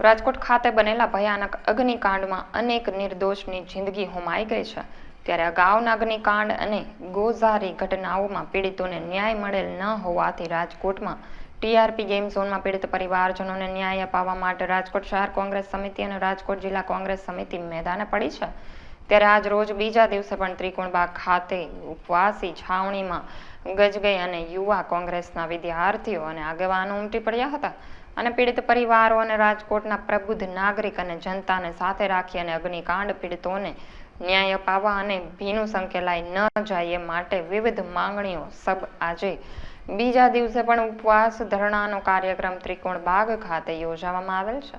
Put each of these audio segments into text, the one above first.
રાજકોટ ખાતે બનેલા ભયાનક અગ્નિકાંડમાં અનેક નિર્દોષની જિંદગી હોમાઈ ગઈ છે. ત્યારે અગાઉના અગ્નિકાંડ અને ગોઝારી ઘટનાઓમાં પીડિતોને ન્યાય મળેલ ન હોવાથી રાજકોટમાં ટીઆરપી ગેમ ઝોનમાં પીડિત પરિવારજનોને ન્યાય અપાવવા માટે રાજકોટ શહેર કોંગ્રેસ સમિતિ અને રાજકોટ જિલ્લા કોંગ્રેસ સમિતિ મેદાને પડી છે. ત્યારે આજ રોજ બીજા દિવસે પણ ત્રિકોણબાગ ખાતે ઉપવાસી છાવણીમાં ગજગઈ અને યુવા કોંગ્રેસના વિદ્યાર્થીઓ અને આગેવાનો ઉમટી પડ્યા હતા. અને પીડિત પરિવારો અને રાજકોટના પ્રબુદ્ધ નાગરિક અને જનતાને સાથે રાખી અને અગ્નિકાંડ પીડિતોને ન્યાય અપાવવા અને ભીનું સંકેલાઈ ન જાય માટે વિવિધ માંગણીઓ સબ આજે બીજા દિવસે પણ ઉપવાસ ધરણાનો કાર્યક્રમ ત્રિકોણ બાગ ખાતે યોજવામાં આવેલ છે.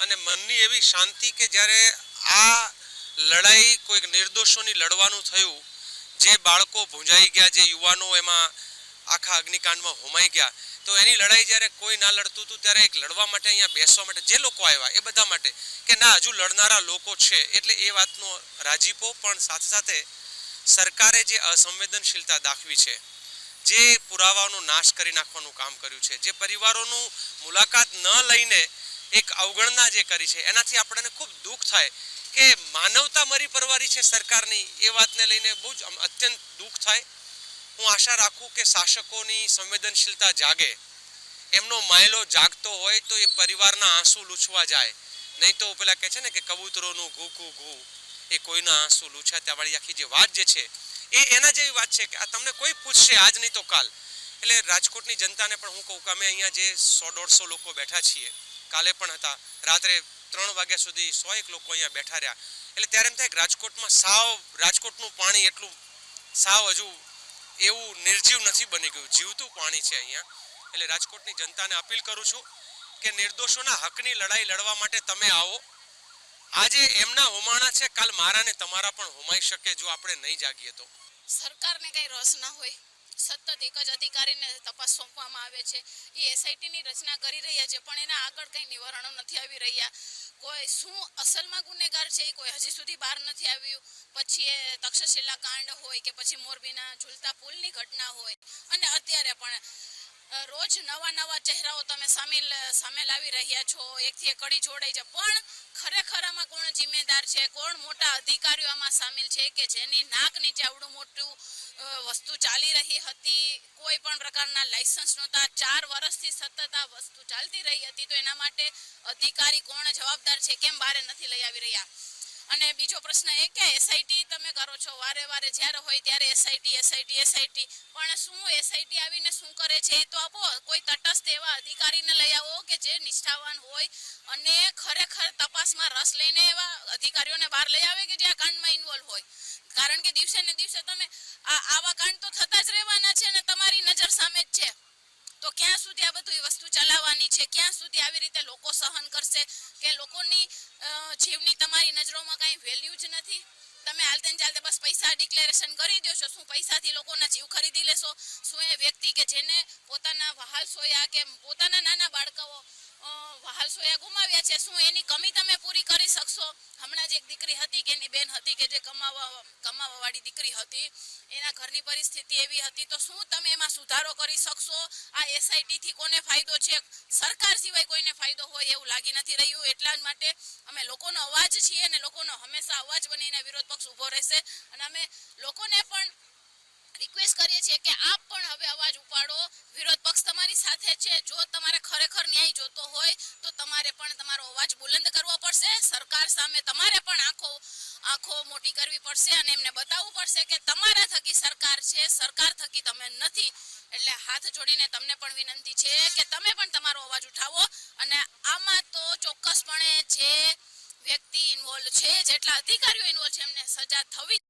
અને મનની એવી શાંતિ કે જ્યારે આ લડાઈ કોઈક નિર્દોષોની લડવાનું થયું જે બાળકો ભૂંજાઈ ગયા, જે યુવાનો એમાં આખા અગ્નિકાંડમાં હોમાઈ ગયા, તો એની લડાઈ જ્યારે કોઈ ના લડતું હતું, ત્યારે એક લડવા માટે અહીંયા બેસવા માટે જે લોકો આવ્યા, એ બધા માટે કે ના, હજુ લડનારા લોકો છે, એટલે એ વાતનો રાજીપો પણ સાથે સાથે સરકારે જે અસંવેદનશીલતા દાખવી છે, જે પુરાવાનો નાશ કરી નાખવાનું કામ કર્યું છે, જે પરિવારોનું મુલાકાત ન લઈને એક અવગણના જે કરી છે, એનાથી આપણને ખૂબ દુઃખ થાય કે માનવતા મરી પરવારી છે સરકારની, એ વાતને લઈને બહુ જ અત્યંત દુઃખ થાય. હું આશા રાખું કે શાસકોની સંવેદનશીલતા જાગે. એમનો માયલો જાગતો હોય તો એ પરિવારના આંસુ લૂછવા જાય. નહીં તો પેલા કહે છે ને કે કબૂતરોનું ઘૂ ઘૂ ઘૂ, એ કોઈના આંસુ લૂછા ત્યાંવાળી આખી જે વાત જે છે, એ એના જેવી વાત છે કે આ તમને કોઈ પૂછશે આજ નહીં તો કાલ. એટલે રાજકોટની જનતાને પણ હું કહું કે અમે અહીંયા જે સો, દોઢસો લોકો બેઠા છીએ, કાલે પણ હતા, રાત્રે ત્રણ વાગ્યા સુધી સો એક લોકો અહીંયા બેઠા રહ્યા. એટલે ત્યારે એમ થાય કે રાજકોટમાં સાવ, રાજકોટનું પાણી એટલું સાવ હજુ એવું નિર્જીવ નથી બની ગયું. જીવતું પાણી છે અહીંયા. એટલે રાજકોટની જનતાને અપીલ કરું છું કે નિર્દોષોના હકની લડાઈ લડવા માટે તમે આવો. આજે એમના હોમાણા છે, કાલ મારા ને તમારા પણ હોમાઈ શકે જો આપણે નહીં જાગીએ તો. સરકારને કઈ રસ ના હોય? સતત એક જ અધિકારીને તપાસ સોંપવામાં આવે છે. એ એસઆઈટીની રચના કરી રહ્યા છે, પણ એના આગળ કંઈ નિવારણો નથી આવી રહ્યા. કોઈ શું અસલમાં ગુનેગાર છે એ કોઈ હજી સુધી બહાર નથી આવ્યું. પછી એ તક્ષશિલા કાંડ હોય કે પછી મોરબીના ઝૂલતા પુલની ઘટના હોય. અને અત્યારે પણ રોજ નવા નવા ચહેરાઓ તમે સામેલ સામે લાવી રહ્યા છો. એકથી એક કડી જોડાઈ છે. પણ ખરેખર આમાં કોણ જિમ્મેદાર છે, કોણ મોટા અધિકારીઓ આમાં સામેલ છે કે જેની નાક નીચે આવડું મોટું વસ્તુ ચાલી રહી હતી, કોઈ પણ પ્રકારના લાયસન્સ નહોતા, ચાર વર્ષથી સતત આ વસ્તુ ચાલતી રહી હતી, તો એના માટે અધિકારી કોણ જવાબદાર છે, કેમ બારે નથી લઈ આવી રહ્યા? અને બીજો પ્રશ્ન એ કે એસઆઈટી તમે કરો છો, વારે વારે જ્યારે હોય ત્યારે એસઆઈટી એસઆઈટી એસઆઈટી પણ શું એસઆઈટી આવીને શું કરે છે એ તો આપો, કોઈ તટસ્થ એવા અધિકારીને લઈ આવો કે જે નિષ્ઠાવાન હોય અને ખરેખર તપાસમાં રસ લઈને એવા અધિકારીઓને બહાર લઈ આવે કે જે આ કાંડમાં ઇન્વોલ્વ હોય. કારણ કે દિવસે ને દિવસે તમે આવા કાંડ તો થતા જ રહેવાના છે ને તમારી નજર સામે જ છે. તો ક્યાં સુધી આ બધું વસ્તુ ચલાવવાની છે? ક્યાં સુધી આવી રીતે લોકો સહન કરશે? કે લોકોની જીવની તમારી નજરોમાં કાંઈ વેલ્યુ જ નથી? તમે હાલતે ચાલતે બસ પૈસા ડિક્લેરેશન કરી દો છો. શું પૈસાથી લોકોના જીવ ખરીદી લેશો? શું એ વ્યક્તિ કે જેને પોતાના વહાલ સોયા કે પોતાના નાના બાળકો વહાલ સોયા ગુમાવ્યા છે? શું એની કમી તમે પૂરી કરી શકશો? હમણાં જે એક દીકરી હતી કે એની બેન હતી કે જે કમાવા, કમાવાવાળી દીકરી હતી, એના ઘરની પરિસ્થિતિ એવી હતી, તો શું તમે એમાં સુધારો કરી શકશો? આ એસઆઈટી થી કોને ફાયદો છે? સરકાર સિવાય કોઈને ફાયદો હોય એવું લાગી નથી રહ્યું. એટલા જ માટે અમે લોકોનો અવાજ છીએ અને લોકોનો હંમેશા અવાજ બનીને વિરોધ પક્ષ ઊભો રહેશે. અને અમે લોકોને પણ રિક્વેસ્ટ કરીએ છીએ કે આપ પણ હવે અવાજ ઉપાડો. વિરોધ પક્ષ તમારી સાથે છે. જો તમારે ખરેખર ન્યાય જોતો હોય, તો તમારે પણ તમારો અવાજ બુલંદ કરવો પડશે. સરકાર સામે તમારે પણ આંખો આંખો મોટી કરવી પડશે અને એમને બતાવવું પડશે કે તમારા થકી સરકાર છે. સરકાર થકી તમે નથી. એટલે હાથ જોડીને તમને પણ વિનંતી છે કે તમે પણ તમારો અવાજ ઉઠાવો. અને આમાં તો ચોક્કસપણે જે વ્યક્તિ ઇન્વોલ્વ છે, જેટલા અધિકારીઓ ઇન્વોલ્વ છે, એમને સજા થવી